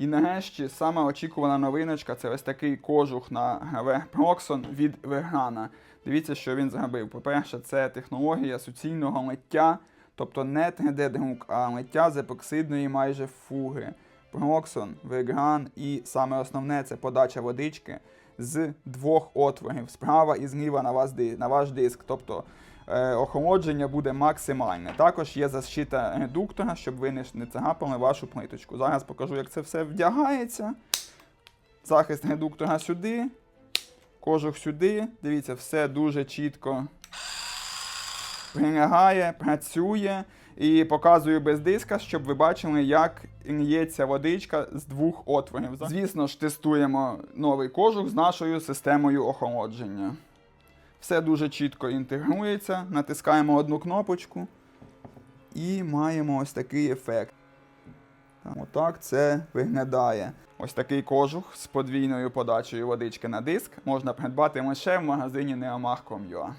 І нарешті саме очікувана новиночка це ось такий кожух на ГВ Proxon від Веграна. Дивіться, що він зробив. По-перше, це технологія суцільного миття, тобто не 3D-друк, а миття з епоксидної майже фуги. Proxon, Вегран і саме основне це подача водички з двох отворів справа і зліва на, ваш диск. Тобто охолодження буде максимальне. Також є защита редуктора, щоб ви не, царапали вашу плиточку. Зараз покажу, як це все вдягається. Захист редуктора сюди, кожух сюди. Дивіться, все дуже чітко прилягає, працює. І показую без диска, щоб ви бачили, як лється водичка з двох отворів. Звісно ж, тестуємо новий кожух з нашою системою охолодження. Все дуже чітко інтегрується. Натискаємо одну кнопочку і маємо ось такий ефект. Так, Отак це виглядає. Ось такий кожух з подвійною подачею водички на диск можна придбати лише в магазині Neomach.com.ua.